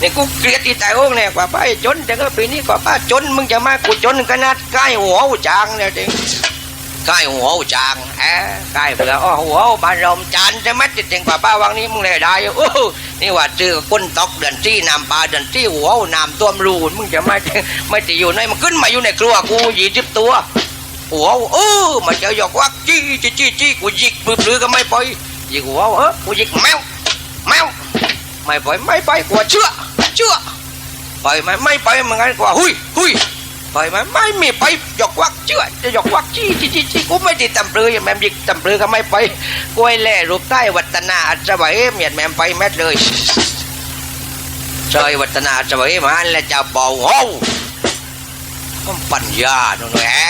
นี่กูเกลียดที่ตายโอ้งเนี่ยกว่าป้าจนแต่ก็ปีนี้กว่าป้าจนมึงจะมากูจนขนาดใกล้หัวจางเนี่ยจริงใกล้หัวจางแอะใกล้เผื่ออ้อหัวบานรมจานจะมัดจริงกว่าป้าวังนี้มึงเลยได้โอ้โหนี่ว่าซื้อก้นตอกเดือนที่น้ำปลาเดือนที่หัวน้ำตัวมรูนมึงจะไม่ไม่ติอยู่ในมันขึ้นมาอยู่ในครัวกูยี่สิบตัวหัวเออมันจะหยอกวักจี้จี้จี้กูยิกปลื้อก็ไม่ไปยิกหัวเออกูยิกแมวแมว ไม่ไปไม่ไปกว่าเชื่อเชื่อไปไม่ไม่ไปเหมือนกันกว่าหุยหุยไปไม่ไม่มีไปหยอกวักเชื่อจะหยอกวักจี้จี้จี้จี้กูไม่ติดตำปลืออย่างแม่มยิกตำปลือก็ไม่ไปกล้วยแล่รูปใต้วัฒนาอัศวะเอ็มเหยียดแม่ไปแมทเลยซอยวัฒนาอัศวะเอ็มหันและจะเป่าโอ้มันปัญญาหนูแหละ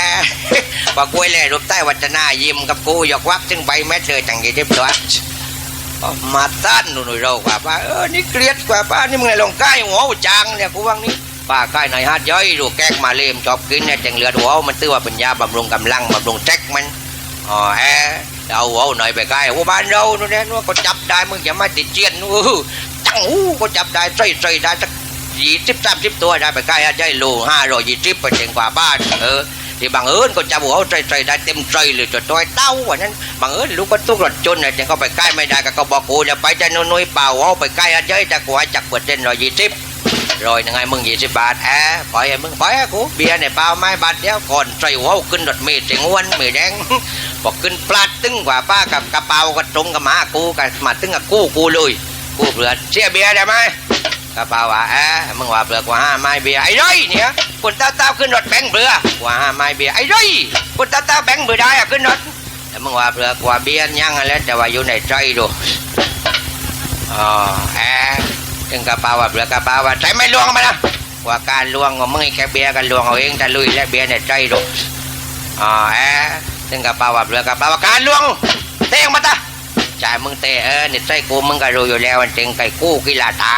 ว่ากล้วยแล่รูปใต้วัฒนายิ้มกับกูหยอกวักจึงไปแม่เธอจังยี่ทิพย์ตัว มาต้านหนูหนูเรากว่าป้าเออนี่เกลียดกว่าป้านี่มึงไงลงใกล้หัวจางเนี่ยกูว่างนี้ป้าใกล้ในฮาดย่อยดูแก๊กมาเลมชอบกินเนี่ยจังเหลือหัวมันตื้อว่าเป็นยาบำรุงกำลังบำรุงแจ็คมันอ๋อแฮเอาหัวหน่อยไปใกล้หัวบ้านเราหนูเนี่ยว่าก็จับได้มึงอย่ามาติดเจียนอู้หูจังหูก็จับได้ใส่ใส่ได้สักยี่สิบสามสิบตัวได้ไปใกล้อาจจะโลห้าร้อยยี่สิบไปถึงกว่าบ้านเออ ที่บางเอิญก็จะบอกว่าใจใจได้เต็มใจเลยจะตัวเต้าวันนั้นบางเอิญลูกก็ตุกรถจนเนี่ยจึงก็ไปใกล้ไม่ได้ก็บอกกูจะไปจะนุ่นๆเปล่าเอาไปใกล้อาจจจะกว่าจักเปอร์เซ็นร้อยยี่สิบร้อยยังไงมึงยี่สิบบาทแอะปล่อยให้มึงปล่อยให้กูเบียร์เนี่ยเปล่าไม่บาทเดียวก่อนใจหัวขึ้นรถเมล์เสียงอ้วนมือแดงบอกขึ้นปลาตึ้งกว่าป้ากับกระเป๋าก็ตรงกับหมากูกับมาตึ้งกับกูกูเลยกูเปลือเสียเบียร์ได้ไหม กระเป๋าว่าเอ๊ะมึงว่าเปลือกว่าห้าไม้เบียร์ไอ้ร้อยเนี่ยคนตาตาขึ้นรถแบงค์เบือว่าห้าไม้เบียร์ไอ้ร้อยคนตาตาแบงค์เบือได้อะขึ้นรถแต่มึงว่าเปลือกว่าเบียร์ยังอะไรแต่ว่าอยู่ในใจดูอ๋อเอ๊ะถึงกระเป๋าว่าเปลือกกระเป๋าว่าใจไม่ลวงมานะว่าการลวงว่ามึงแค่เบียร์กันลวงเอาเองแต่ลุยและเบียร์ในใจดูอ๋อเอ๊ะถึงกระเป๋าว่าเปลือกกระเป๋าว่าการลวงเตงมาตาจ่ายมึงเตะเออนี่ใจกูมึงก็รู้อยู่แล้วมันเต็งไก่กู้กีฬาตา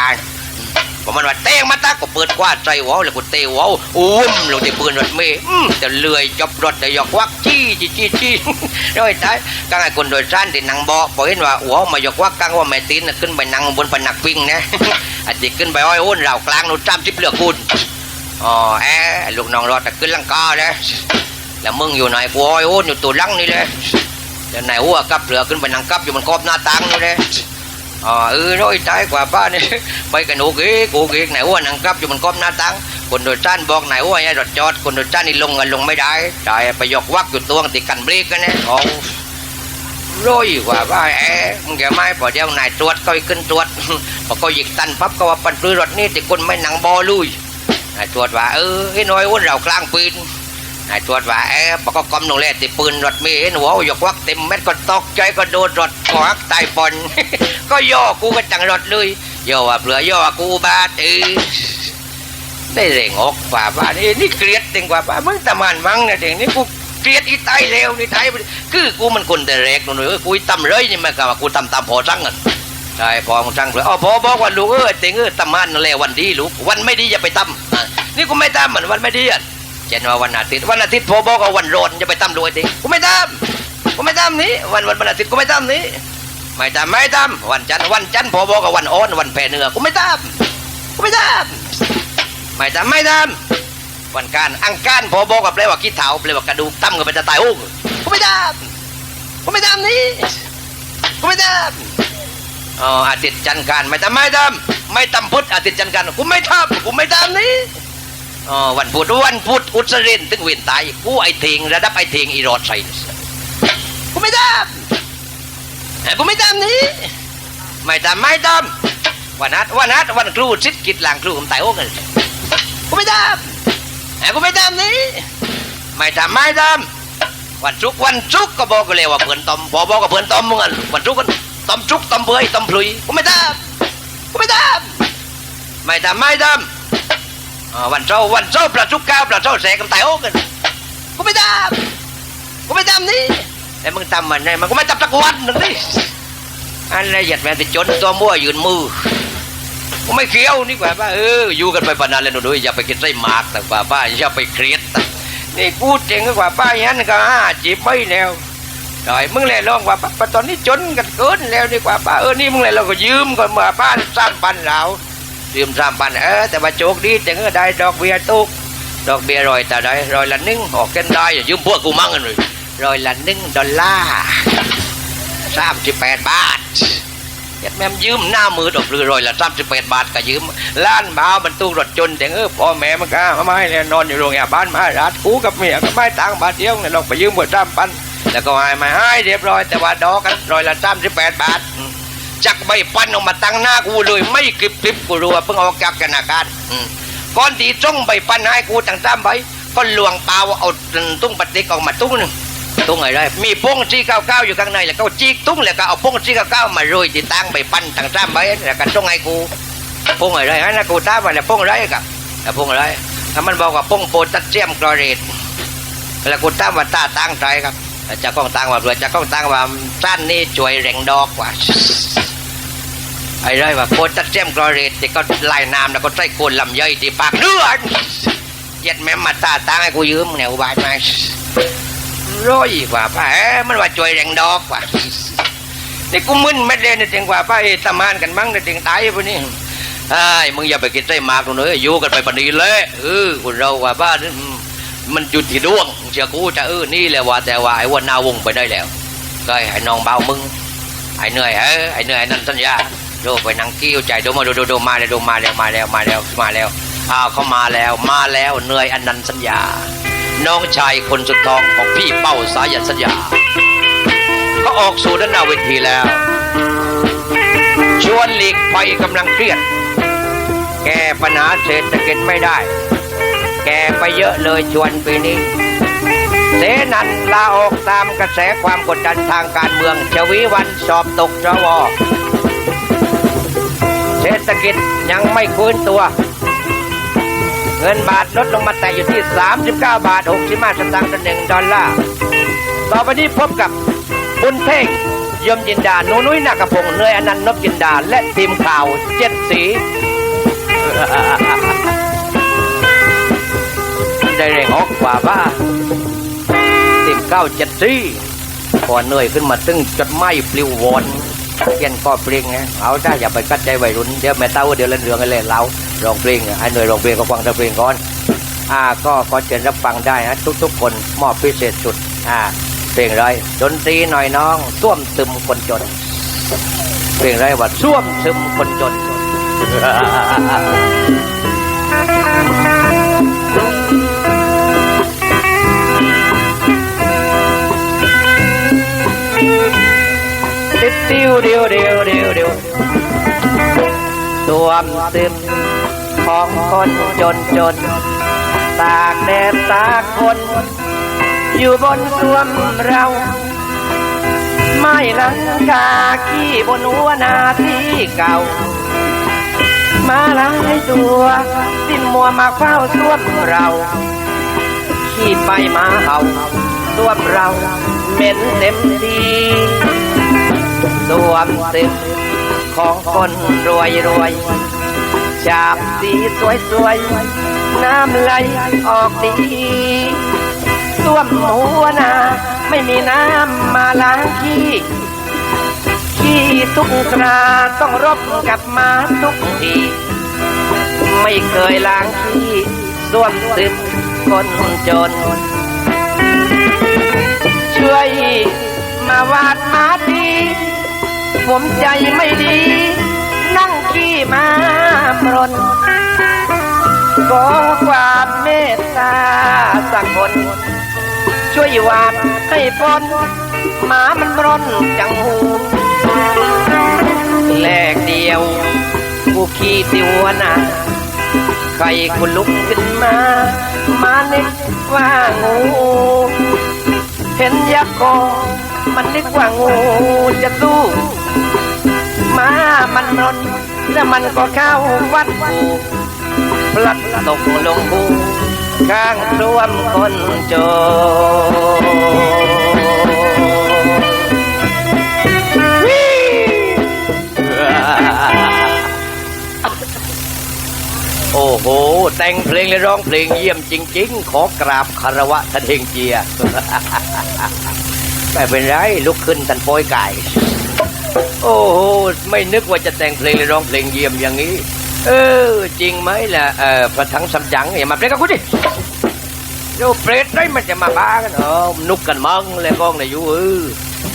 ผมมันว่าเต้งมาตาก็เปิดกว้าใจหัวแล้วก็เตะหัวอุ้มลงที่ปืนรถเมย์จะเลื่อยจบรถจะหยอกวักจี้จี้จี้จี้ร้อยตายกางไอ้คนโดยสารที่นั่งเบาะพอเห็นว่าหัวมายอกวักกางว่าแม่ตีนน่ะขึ้นไปนั่งบนผนักวิ่งนะอาจจะขึ้นไปอ้อยอ้นเหล่ากลางนู่นจ้ำสิบเหลือคุณอ๋อแอะลูกน้องรอแต่ขึ้นลังกาเลยแล้วมึงอยู่ไหนกูอ้อยอ้นอยู่ตัวลังนี่เลยเดี๋ยวไหนหัวกับเหลือขึ้นไปนั่งกับอยู่บนกอบหน้าต่างนี่เลย อ๋อเออร้อยตายกว่าป้านี่ไปกันหนูกี้กูกี้ไหนว่านังกับอยู่บนก้มหน้าตังคนโดยสารบอกไหนว่าให้รถจอดคนโดยสารนี่ลงกันลงไม่ได้จ่ายไปยกวักอยู่ตัวติดกันเบรกกันนะโอ้ร้อยกว่าป้าแอะมึงแกไม่พอเดียวนายตรวจก็ขึ้นตรวจพอก็หยิกตันปั๊บก็ว่าปันปลื้อรถนี่ติคนไม่หนังบอลุยนายตรวจว่าเออไอ้น้อยอ้วนเรากลางปืน นายตรวจว่าเออพอก็กำลงแลติปืนรถมีเห็นหัวยกวักเต็มเม็ดก็ตกใจก็โดนรถกวักตายปอน ก็ย่อกูก็จังรถเลยย่อว่าเปลือย่อว่ากูบาดเออได้เร่งออกฝ่าบ้านเอ้นี่เกลียดเต็งกว่าบ้านมึงตะมันมั้งเนี่ยเด็กนี่กูเกลียดอีไตเร็วนี่ไตคือกูมันคนแต่แรกหนู่นเออกูตำเลยนี่มันก็ว่ากูตำตามพอสั่งกันใช่พอสั่งเลยอ๋อพอบอกว่าลูกเอ้ยเต็งเอ้ยตำมันนั่นแหละวันดีลูกวันไม่ดีอย่าไปตำนี่กูไม่ตำเหมือนวันไม่ดีอะ เช่นว่าวันอาทิตย์วันอาทิตย์พอบอกว่าวันโรนอย่าไปตำรวยเต็งกูไม่ตำกูไม่ตำนี้วันวันวันอาทิตย์กูไม่ตำนี้ไม่ทำไม่ทำวันจันทร์วันจันทร์พอบอกกับวันโอนวันแผ่เนื้อกูไม่ทำกูไม่ทำไม่ทำไม่ทำวันการอังการพอบอกกับเปลว่าขี้เถาเปลว่ากระดูกตั้มกันไปจะตายโอ้งกูไม่ทำกูไม่ทำนี่กูไม่ทำอ๋ออาทิตย์จันทร์การไม่ทำไม่ทำไม่ทำพุธอาทิตย์จันทร์การกูไม่ทำกูไม่ทำนี่ อ๋อวันพุธวันพุธอุตรินถึงเวียนตายกูไอเทงระดับไอเทงอีรอดใส่กูไม่ทำกูไม่ทำนี้ไม่ทำไม่ทำวันนัดวันนัดวันครูชิดกิจหลังครูผมตายโอ้กันกูไม่ทำกูไม่ทำนี้ไม่ทำไม่ทำวันชุกวันชุกร์ก็บอกกันเลยว่าเพื่อนตอมพอบอกกับเพื่อนตอมมึงกันวันชุกกันตอมชุกตอมเบยตอมพลุยกูไม่ทำกูไม่ทำไม่ทำไม่ทำ วันเช้าร์วันเช้าร์ประชุกก้าวประชุกร์แสกันตายโอ้กันกูไม่ทำกูไม่ทำนี้แต่มึงทำมันไงมันก็ไม่จับสักวันหนึ่งดิอันไรหยัดแม่ติจนตัวมั่วยืนมือกูไม่เคี้ยวนี่กว่าป้าเอออยู่กันไปปานนั้นเลยหนูด้วยอย่าไปกินไส้หมากต่กว่าป้าอย่าไปเครียดต่นี่กูดเจงกว่าป้าอย่างนั้นก็ห้าจีบไม่แล้วดอยมึงเลยลองว่าป้าตอนนี้จนกันเกินแล้วดีกว่าป้าเออนี่มึงเลยเราก็ยืมก่อนมาป้าสร้างปันเรา ยืมสามพันเออแต่ว่าโชคดีแต่ก็ได้ดอกเบี้ยตุกดอกเบี้ยรอยแต่ได้รอยละหนึ่งออกกันได้ยืมพวกกูมั่งกันเลยรอยละหนึ่งดอลลาร์สามสิบแปดบาทเฮ็ดแม่มยืมหน้ามือดอกเรือรอยละสามสิบแปดบาทก็ยืมล้านบาวบรรทุกรถจนแต่เออพ่อแม่มันก็มาไม่เนี่ยนอนอยู่โรงพยาบาลมารัดกูกับเมียก็ไม่ตังบาทเดียวเนี่ยลองไปยืมหมดสามพันแล้วก็ให้มาให้เรียบร้อยแต่ว่าดอกกันรอยละสามสิบแปดบาท จักใบปันออกมาตั้งหน้ากูเลย ไม่กริบกริบกูรัวเพิ่งออกจากธนาคารก่อนที่จ้องใบปันให้กูตั้งสามใบก็ลวงเปล่าเอาตุ้งปฏิกออกมาตุ้งหนึ่งตุ้งอะไรมีพงซีเก้าเก้าอยู่ข้างในแล้วก็จีกตุ้งแล้วก็เอาพงซีเก้าเก้ามาโรยที่ตั้งใบปันตั้งสามใบแล้วก็จ้องให้กูพงอะไรให้นะกูตามมาแล้วพงอะไรกับแล้วพงอะไรถ้ามันบอกว่าพงโพแทสเซียมคลอเรตแล้วกูตามว่าตาตั้งใจครับ แล้วเจะก้องตั้งว่าเรือจะก้องตั้งว่าสั้นนี่ช่วยแรงดอกกว่าไอ้ไรว่าโพแทสเซียมคลอเรตที่ก็ลายน้ำแล้วก็ใส่โคนลำย่อยที่ปากเลือดเย็ดแม่มาตาตังให้กูยืมเนี่ยอุบายมาร้อยกว่าป้าเอ้มันว่าช่วยแรงดอกกว่านี่กูมึนไม่เด่นนี่ถึงกว่าป้าเอ้ตำมานกันมั้งนี่ถึงตายพวกนี้ไอ้มึงอย่าไปกินไส้หมากตรงนี้อยู่กันไปปนีเลยเออคนเราว่าบ้าน มันอยู่ที่ดวงเชื่อกูจะเออนี่แหละว่าแต่ว่าไอ้วันนาวงไปได้แล้วก็ให้น้องเบามึงไอ้เหนื่อยเออไอ้เหนื่อยนั่นสัญญาดูไปนั่งกิ้วใจดูมาดูดูดูมาแล้วดูมาแล้วมาแล้วมาแล้วมาแล้วอ้าวเขามาแล้วมาแล้วเหนื่อยอันนั้นสัญญา น้องชายคนสุดท้องของพี่เป้าสายันสัญญาเขาออกสู่ด้านหน้าเวทีแล้ว ชวนหลีกไปกำลังเครียด แก้ปัญหาเศรษฐกิจไม่ได้ แก้ไปเยอะเลยชวนปีนี้ เสนันลาออกตามกระแสความกดดันทางการเมืองชวีวันสอบตกสวเศรษฐกิจยังไม่ฟื้นตัว เงินบาทลดลงมาแต่อยู่ที่ 39 บาท 65 สตางค์ต่อหนึ่งดอลลาร์ ต่อไปนี้พบกับบุญเท่งยมจินดาหนูนุ้ยนากระพงเนยอนันต์นพจินดา และทีมข่าวเจ็ดสี ได้แรงออกกว่าบ้าสิบเก้าเจ็ดสี่พอเหนื่อยขึ้นมาตึงจดไม้ปลิววอนเขียนก็เพลงไงเอาได้อย่าไปกัดใจวัยรุ่นเดี๋ยวแม่เต้าเดี๋ยวเล่นเรื่องกันเลยเราร้องเพลงไอ้เหนื่อยร้องเพลงก็ฟังแต่เพลงก่อนอ่าก็ขอเชิญรับฟังได้นะทุกๆคนมอบพิเศษสุดอ่าเพลงไรดนตรีหน่อยน้องส้วมซึมคนจน เพลงไรว่าส้วมซึมคนจน ดิวเดียวเดียวเดียวเดียวสวมซึมของคนจนจน ตากแดดตากฝนอยู่บนสวมเรา ไม่ลังกาขี้บนหัวนาที่เก่า มาหลายตัว สิ้นมัวมาเฝ้าสวมเราขี้ไปมาเอาสวมเราเหม็นเต็มที สวมตึกของคนรวยรวยฉาบสีสวยสวยน้ำไหลออกดีสวมหัวนา ไม่มีน้ำมาล้างขี้ขี้ทุกคราต้องรบกับมาทุกที ไม่เคยล้างขี้สวมตึกคนจน ช่วยมาวาดมาดี ผมใจไม่ดี นั่งขี้มาปรนขอความเมตตาสักคน ช่วยวาดให้พ้นหมามันรนจังหูแลกเดียว กูขี้ติวนาใครคุณลุกขึ้นมา มานึกว่างู เห็นยักษ์โกมันนึกว่างูจะสู้ มามันรนแล้วมันก็เข้าวัดกูพลัดตกลงบูข้างรวมคนจโอ้โห แต่งเพลงและร้องเพลงเยี่ยมจริง ๆ ขอกราบคารวะท่านเฮงเจียไม่เป็นไรลุกขึ้นท่านโปยไก่ โอ้โหไม่นึกว่าจะแต่งเพลงและร้องเพลงเยี่ยมอย่างนี้ เออ จริงไหมล่ะเออพระถังสำจังอย่ามาเปรตกับกูดิเดี๋ยวเปรตได้มันจะมาบ้ากันเออนุกกันมั่งแล้วกองเลยอยู่เออ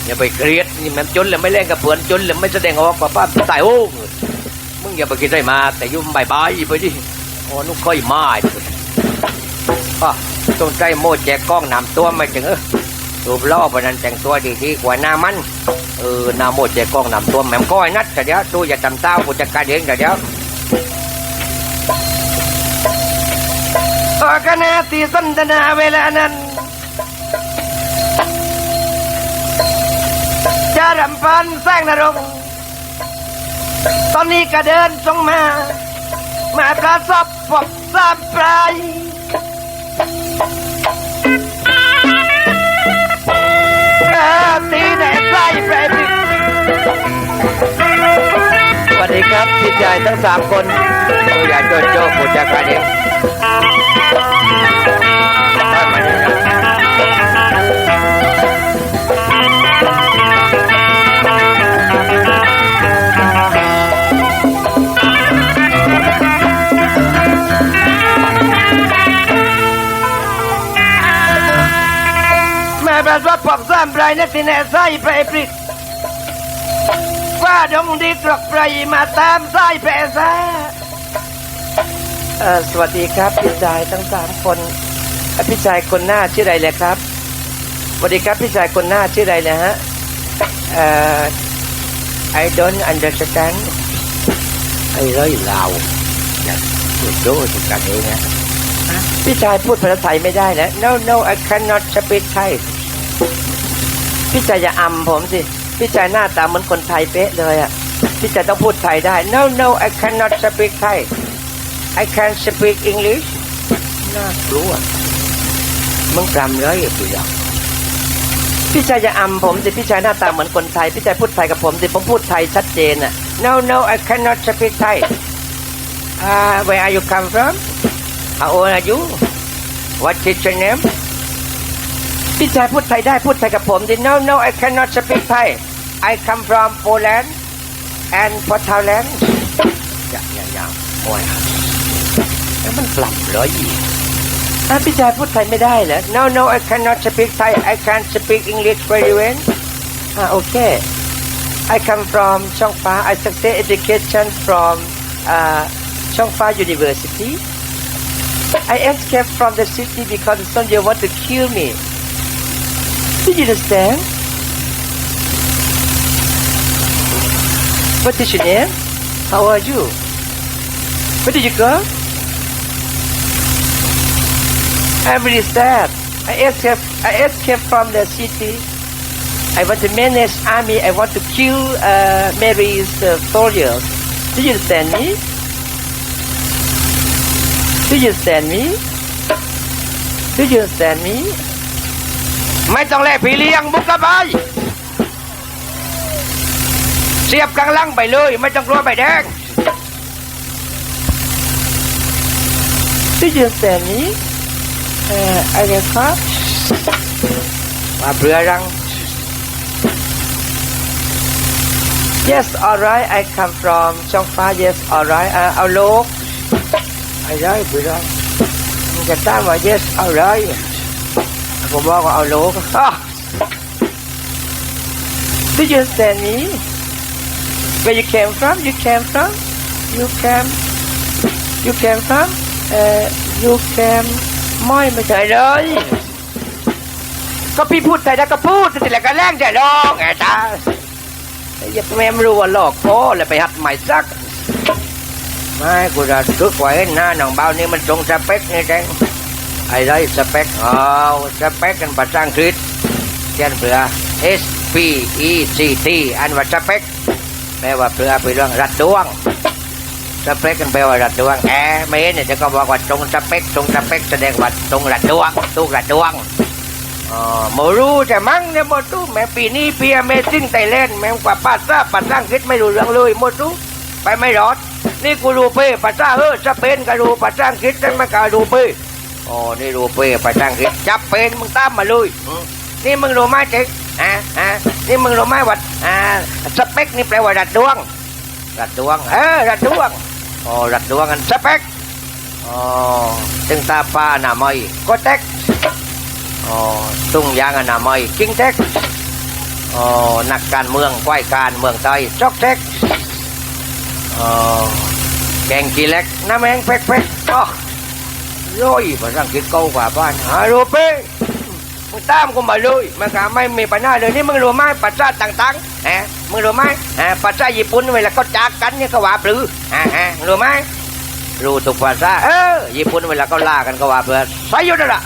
อย่าไปเครียดนี่มันจนแล้วไม่เล่นกับเพื่อนจนแล้วไม่แสดงออกกับป้าตายโอ้มึงอย่าไปคิดได้มาแต่ยุ่มบายบายไปดิโอ้นุกค่อยมาอะต้องใจโมแจกกล้องนำตัวมาจังเออ รูปล่อปนั้นแต่งตัวดีๆกว่าหน้ามันเออหนาโมดแจกกล้องนำตัวแหม่มก้อยนัดแต่เดี๋ยวตู้อย่าทำเต้ากูจัดการเองแต่เดี๋ยวต่อคณะที่สนนาเวลานั้นจะรำพันแสงนรงตอนนี้ก็เดินทรงมา มาประสบพบสามปลาย ราตรีไหนใส่แปรพิกสวัสดีครับพี่ใหญ่ทั้งสามคนตัวใหญ่โจโจ้ปูจากการเอง ม่ประสบพบสามปลายนักที่แน่ใส่แปรพิกว่าดงดีกรอกไพรมาตามสายแปรซาเอ่อสวัสดีครับพี่ชายทั้งสามคนเอ่อพี่ชายคนหน้าชื่ออะไรเลยครับสวัสดีครับพี่ชายคนหน้าชื่ออะไรนะฮะเอ่อ I don't understand ไอ้ร้อยลาวอย่าพูดโจ้ถึงกันเองนะพี่ชายพูดภาษาไทยไม่ได้แล้ว no no I cannot speak Thai พี่ชายอย่าอำผมสิ พี่ชายหน้าตาเหมือนคนไทยเป๊ะเลยอะ พี่ชายต้องพูดไทยได้ no no I cannot speak Thai I can speak English น่ากลัวมึงกำเลยอะพี่ยองพี่ชายอย่าอำผมสิพี่ชายหน้าตาเหมือนคนไทย พี่ชายพูดไทยกับผมสิผมพูดไทยชัดเจนอะ no no I cannot speak Thai uh, where are you come from how old are you what is your name พี่ชายพูดไทยได้พูดไทยกับผมดิ no no I cannot speak Thai I come from Poland and Portland อย่าอย่าอย่าโอ้ยแล้วมันกลับเลยอ่ะพี่ชายพูดไทยไม่ได้เหรอ no no I cannot speak Thai I can speak English very well อ่าโอเค I come from ช่องฟ้า I success education from uh, ช่องฟ้า University I escaped from the city because the soldier want to kill me Do you understand? What is your name? How are you? Where did you go? I'm really sad. I escaped, I escaped from the city. I want to manage army. I want to kill uh, Mary's uh, soldiers. Do you understand me? Do you understand me? Do you understand me? ไม่ต้องแลกพี่เลี้ยงบุกกระบายเสียบกลางลังไปเลย ไม่ต้องกลัวใบแดงที่ยืนแสนนี้เอ่ออะไรครับมาเปลือรัง yes alright I come from ช่องฟ้า yes alright อ่าเอาโลกอะไรเปลือรังมึงจะตามว่า yes alright ผมบอกว่าเอาโลกอะ Do you understand me? Where you came from? You came from? You came? You came from? Uh, you came ไม่ไม่ใช่เลย ก็พี่พูดไทยได้ก็พูดแต่ละก็แรงใจร้องไงตาอย่าแม่ไม่รู้ว่าหลอกพ่อแล้วไปหัดใหม่สักไม่กูจะคึกไว้หน้าหนังเบานี่มันตรงสเปคนี่แดง ไอ้ไรสเปคเอาสเปคกันภาษาอังกฤษเขียนเผื่อ S P E C T อันว่าสเปคแปลว่าเผื่อไปเรื่องรัดดวงสเปคกันแปลว่ารัดดวงแอร์ไม่เห็นเนี่ยจะก็บอกว่าตรงสเปคตรงสเปคแสดงว่าตรงรัดดวงตู้รัดดวงอ๋อมรู้จะมั้งเนี่ยมดตู้แม่ปีนี้ปีอเมซิ่งไทยแลนด์แม่งกว่าภาษาภาษาอังกฤษไม่รู้เรื่องเลยมดตู้ไปไม่รอดนี่กูรู้เป้ภาษาเออสเปนก็รู้ภาษาอังกฤษแต่ไม่กล้ารู้เป้ โอ้นี่รู้เป้ไปทางคิดจับเป็นมึงตามมาเลยอืมนี่มึงรู้ไหมเจ๊อ่าอ่านี่มึงรู้ไหมว่าอ่าสเปคนี่แปลว่ารัดดวงรัดดวงเออรัดดวงอ๋อรัดดวงกันสเปกอ๋อตึงตาป้าหน้าไม่ก็เต็กอ๋อตุ้งยางอนามัยกิ้งเต็กอ๋อนักการเมืองควายการเมืองไทยจอกเต็กอ๋อแกงกีเล็กน้ำแมงเพ็กเพ็กอ๋อ ร้อยภาษาอังกฤษเก่ากว่าบ้านฮัลโหลเป้มึงตามกูมาเลยมันก็ไม่มีปัญหาเลยนี่มึงรู้ไหมปัจจัยต่างๆฮะมึงรู้ไหมฮะปัจจัยญี่ปุ่นเวลาเขาจากกันเนี่ยก็ว่าปรือฮะฮะรู้ไหมรู้ทุกภาษาเออญี่ปุ่นเวลาเขาล่ากันก็ว่าเพื่อไซโยนาระ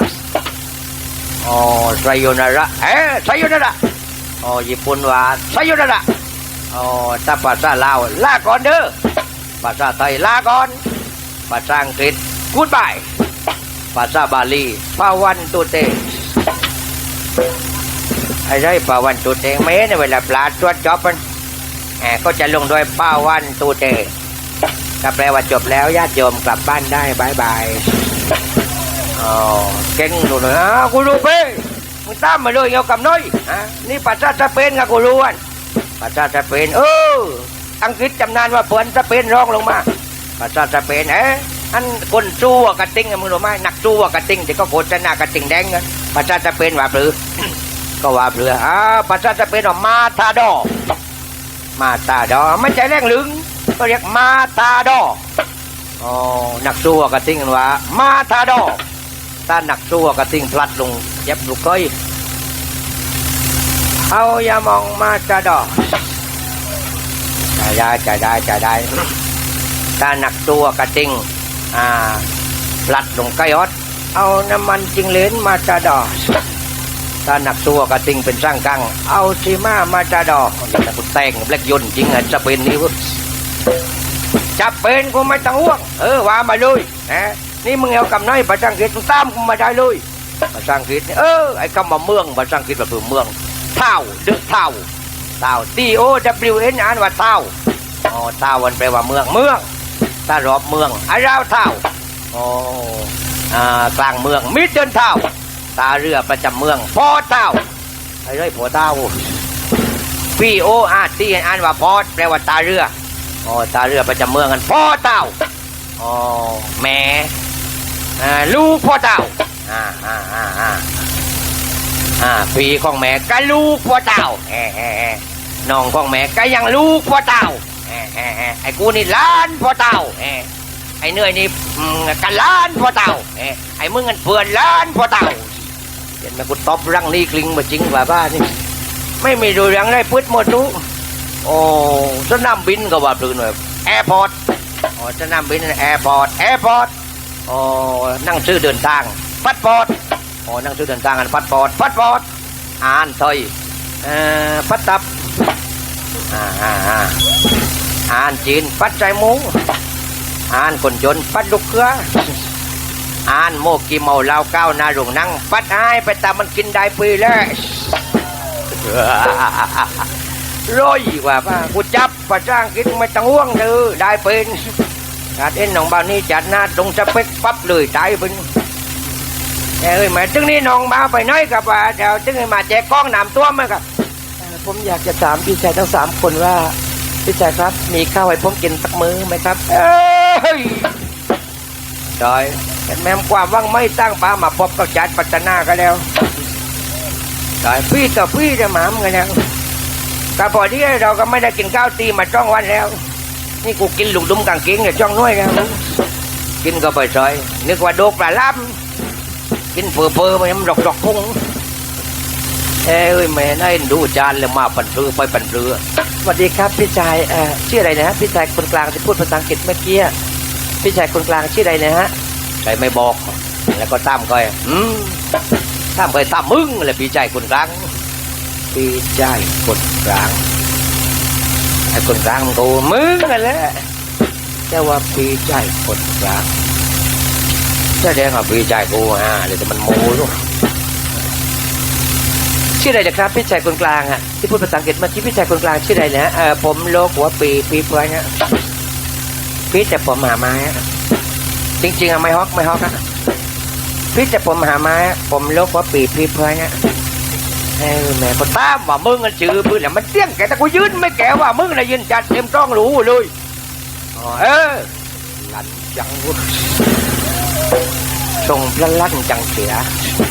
อ๋อไซโยนาระเออไซโยนาระอ๋อญี่ปุ่นว่าไซโยนาระอ๋อถ้าภาษาลาวลาก่อนเด้อภาษาไทยลาก่อนภาษาอังกฤษกูดบาย ภาษาบาลีพาวันตุเตไอ้ไรปาวันตูเตงเมในเวลาปลาตรวจจอบมันแหมก็จะลงโดวยป้าวันตูเตก็แปลว่าจบแล้วญาติโยมกลับบ้านได้บายบายอ๋อเก่งดูหน่อยอะกูรู้เป้มึงตามมาเลยเอากับน้อยอะนี่ปัจจัยสเปนกับกูรู้อันปัจจัยสเปนเอออังกฤษจำนานว่าเปินสเปนร้องลงมาปัจจัยสเปนเอ๊ะ อันคนจู้กระติ้งมึงรู้ไหมนักจู้กระติ้งที่เขาโฆษณากระติ้งแดงอะปัจจัยสเป็นว่าปรือก็ว่าเรืออ่าภาษาจะเป็นว่ามาตาดอมาตาดอไม่ใช่แรงลึงก็เรียกมาตาดออ๋อนักสู้กระติ้งว่า มาตาดอถ้าหนักสู้กระติ้งพลัดลงเย็บลูกก้อยเอาอย่ามองมาตาดอจะได้จะได้จะได้ถ้าหนักสู้กระติ้ง อ่าลัดลงก้อยอดเอาน้ำมันจิงเลนมาตาดอถ้าหนักตัวกระติงเป็นสร้างกัง เอาซีมามาจาดอแต่กูแต่งแบล็กยนจริงอะจะเป็นนี่วะจะเป็นกูไม่ต้องห่วง เออว่ามาเลยนะนี่มึงเอากำน้อยภาษาอังกฤษมึงตามกูมาได้เลยภาษาอังกฤษเออไอ้คำว่าเมืองภาษาอังกฤษแบบเมืองเท่าเดือเท่าเท่า T O W N อ่านว่าเท่าอ๋อเท่ามันแปลว่าเมืองเมือง ถ้ารอบเมืองไอ้ราวเท่าอ๋ออ่ากลางเมืองมิดเดิลเท่า ตาเรือประจำเมืองพอเต้าไอ้เรื่อยพอเต้าพีโออาร์ตีอ่านว่าพอแปลว่าตาเรืออ๋อตาเรือประจำเมืองกันพอเต้าอ๋อแม่ลูกพ่อเต้าอ่าอ่าอ่าอ่าอ่าปีของแม่ก็ลูกพ่อเต้าแอะแอะแอะน้องของแม่ก็ยังลูกพ่อเต้า อไอ้กูนี่ล้านพ่อเต้าแอะไอ้เหนื่อยนี่กันล้านพ่อเต้าแอะไอ้มึงกันเปื่อนล้านพ่อเต้าเห็นไหมกูตบรังนี่กลิงมาจริงว่าบ้านี่ไม่มีดูรังได้พุดหมดรู้โอ้สนามบินก็ว่าปลืนหน่อยแอร์พอร์ตอ๋อสนามบินแอร์พอร์ตแอร์พอร์ตอ๋อนั่งชื่อเดินทางพัดพอร์ตอ๋อนั่งชื่อเดินทางกันพัดพอร์ตพัดพอร์ตอ่านถอยเอ่อพัดตับอ่าอ่า อ่านจีนพัดใจมุงอ่านคนจนพัดลูกเครืออ่านโมกีเมาเหล้าเก้าหนาหลงนั่ง ปัดหายไปตามมันกินได้ปีแล้วร้อยกว่าป้ากูจับประจ้างกินไม่ต้องห่วงเธอได้เป็นจัดเอ็นน้องบ้านนี้จัดหน้าตรงสเปคปั๊บเลยตายเป็นแต่เอ้ยแม่ตึงนี้น้องมาไปน้อยกับว่าเดี๋ยวตึงมาแจกกล้องน้ำตัวมั้งครับผมอยากจะถามพี่ชายทั้งสามคนว่า พี่ชายครับ มีข้าวให้ผมกินสักมื้อไหมครับ เอ้ยจอยเห็นแม่มความว่างไม่ตั้งปลามาพบก็จัดปัตนาก็แล้วจอยพี่ต่อพี่จะหมามกันแล้วแต่พอดีเราก็ไม่ได้กินข้าวตีมาจ้องวันแล้ว นี่กูกินลูกดุมกางเกงเนี่ยจ้องน้อยแล้วกินก็ไปซอยนึกว่าโดกปลาล้ำกินเปื่อเปื่อๆมันดอกดอกพุง เอ้ยแม่น่าเอ็นดูจานเลยมาปั่นเรือไปปั่นเรือ สวัสดีครับพี่ชายเอ่อชื่ออะไรนะฮะพี่ชายคนกลางที่พูดภาษาอังกฤษเมื่อกี้พี่ชายคนกลางชื่ออะไรนะฮะใครไม่บอก แล้วก็ตามก้อยอืมตามก้อยตามมึงเลยพี่ใจคนกลางพี่ใจคนกลางไอ้คนกลางมันกูมึงนั่นแหละแต่ว่าพี่ใจคนกลางแสดงว่าพี่ใจกูอ่าเลยแต่มันโม้ลูก ชื่ออะไรนะครับพี่ชายคนกลางอะที่พูดภาษาอังกฤษเมื่อกี้พี่ชายคนกลางชื่ออะไรนะเออผมโลกหัวปีปีเพื่อนเนี่ยพี่แต่ผมหาไม้จริงๆอะไม่ฮอกไม่ฮอกอะพี่แต่ผมหาไม้ผมโลกหัวปีปีเพื่อนเนี่ยเออแม่ก็ตามว่ามึงกันจือพื้นแหละมันเตี้ยงแกแต่กูยืนไม่แกว่ามึงน่ะยืนจัดเต็มต้องรู้เลยเออจังเวุส่งพระลั่นจังส่งกันนะตอกก็ได้เหลือว่างๆไปเอ้ยก็แก๊บแก๊บตอกนิดจะคนอย่าไปคนนะคนก็เนี่ยไม่ได้คนเร่งปากตะคิดนะโอ้ยไอ้ละคืนว่าเล่นนั่งสีน้อมสีย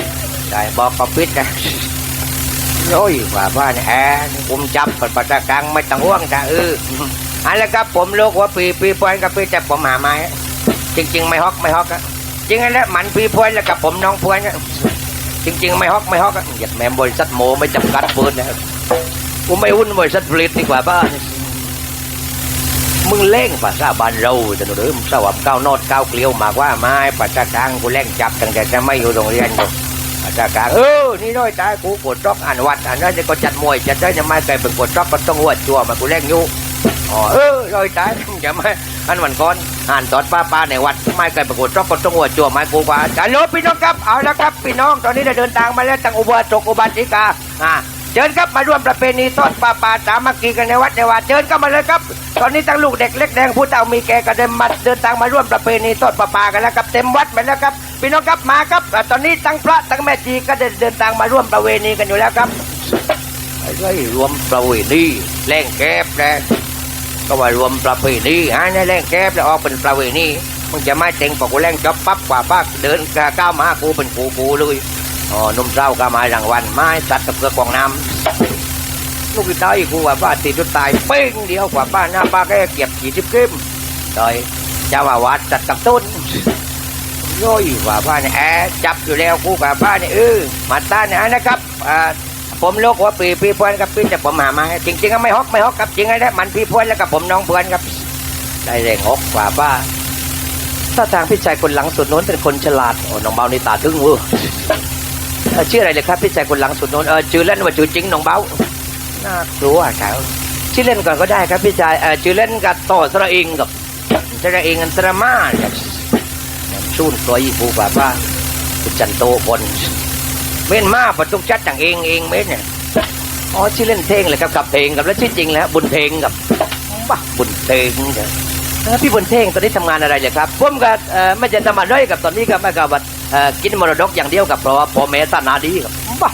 ได้บอกก็ปิดนะโอ้ยว่าบ้านแอนกุมจับปัดปัดตะกังไม่ต้องห่วงจ้ะเอออันแล้วครับผมลูกว่าปีปีพวนกับปีแต่ผมหาไม้จริง ๆ ไม่ฮอกไม่ฮอกอะจริงอันแล้วมันปีพวนแล้วกับผมน้องพวนอะจริง ๆ ไม่ฮอกไม่ฮอกอะเหยียดแมมบริษัทโมไม่จำกัดปืนนะครับกูไม่หุ้นบริษัทผลิตดีกว่าบ้านมึงเล่งภาษาบ้านเราจะหนูเด้อมึงสวับก้าวนอดก้าวเกลียวมากว่าไม้ภาษากลางกูเล่งจับตั้งแต่จะไม่อยู่โรงเรียนกูภาษากลางเออนี่น้อยตายกูกดจอกอ่านวัดอ่านนั้จะก็จัดมวยจัดได้จะไม่เคยเป็นกดจอกก็ต้องหัวจัวมากูเล่งอยู่อ๋อเออน้อยตายมึงจะไม่อันวันก่อนอ่านตอดป้าป้าในวัดไม่เคยเป็นกดจอกก็ต้องหัวจัวมากูกว่าจะลบพี่น้องครับเอาละครับพี่น้องตอนนี้ได้เดินทางมาแล้วตั้งอุบลจกอุบัติกาอ่าเชิญครับมาร่วมประเพณีทอดปลาปลาสามัคคีกันในวัดในวาเชิญเข้ามาเลยครับ ตอนนี้ทั้งลูกเด็กเล็กแดงผู้เฒ่ามีแก่กระเด็นมาเดินทางมาร่วมประเพณีทอดปลาปลากันแล้วครับเต็มวัดไปแล้วครับ พี่น้องครับมาครับอ่ตอนนี้ทั้งพระทั้งแม่จีก็ได้เดินทางมาร่วมประเวณีกันอยู่แล้วครับไอ้เฮ้ยรวมประเวณีแรงแกบนะก็ว่ารวมประเพณีฮะนี่แรงแกบแล้วออกเป็นประเวณีมึงจะไม่เต็งปอกกูแรงจอบปั๊บกว่าป้าเดินก้าวมากูเป็นกูกูเลยอ๋อนุ่มเศร้าก็มารางวัลไม้สัตว์กับเกือกวางน้ำลูกตายกูว่าป้าติดจุดตายเป้งเดียวกว่าป้าหน้าป้าแกเก็บกี่สิบเกิมโดยเจ้าว่าวัดสัตกับต้น ย่อยกว่าป้าเนี่ยแอจับอยู่แล้วกูกับป้าเนี่ยเออมาต้านเนี่ยนะครับอ่าผมโลกว่าปีปีพวนกับปีแต่ผมหามาจริงๆก็ไม่ฮอกไม่ฮอกครับจริงไอ้เนี่ยมันปีพวนแล้วกับผมน้องเพื่อนครับได้แรงฮอกกว่าป้าถ้าทางพี่ชายคนหลังสุดโน้นเป็นคนฉลาดโอ้น้องเบานี่ตาถึงเว้ยเอ่อชื่ออะไรเลยครับพี่ชายคนหลังสุดโน้นเออชื่อเล่นว่าชื่อจริงน้องเบาน่ากลัวแถวชื่อเล่นก่อนก็ได้ครับพี่ชายเออชื่อเล่นกับต่อสระเองกับสระเองกันสระมาเนี่ย ชูนตัวยี่ปูป่าป้ากุจันโตคนเม่นมาประตุกชัดจังเองเองเม่นเนี่ยอ๋อชื่อเล่นเท่งเลยครับกับเพลงกับแล้วชื่อจริงแล้วบุญเพลงกับบ้าบุญเพลงเนี่ยพี่บุญเท่งตอนนี้ทำงานอะไรเลยครับผมกับเอ่อไม่จะทำอะไรกับตอนนี้กับแม่กับว่ากินมรดกอย่างเดียวกับเพราะว่าพ่อแม่ศาสนาดีครับบ้า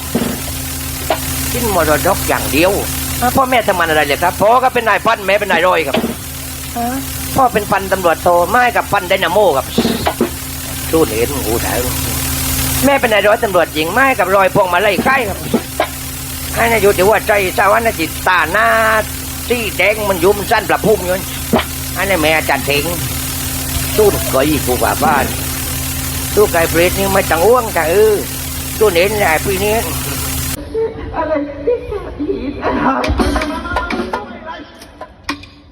กินมรดกอย่างเดียวพ่อแม่ทำงานอะไรเลยครับพ่อก็เป็นนายพันแม่เป็นนายร้อยครับพ่อเป็นพันตำรวจโทไม่กับพันไดนาโมครับ ชูนเห็นหูแถวแม่เป็นนายร้อยตำรวจหญิงไม่กับรอยพวงมาไล่ไข่ครับอันนี้อยู่ที่ว่าใจสาวนาจิตตาหน้าสีแดงมันยุ่มสั้นประพุ่มอยู่อันนี้แม่อาจารย์เถงสู้ก็ยี่กูกว่าบ้านสู้ไก่เปรตนี่ไม่ต้องอ้วงแต่เออสู้เน้นไอ้ปีนี้อะไรที่ผีนะครับ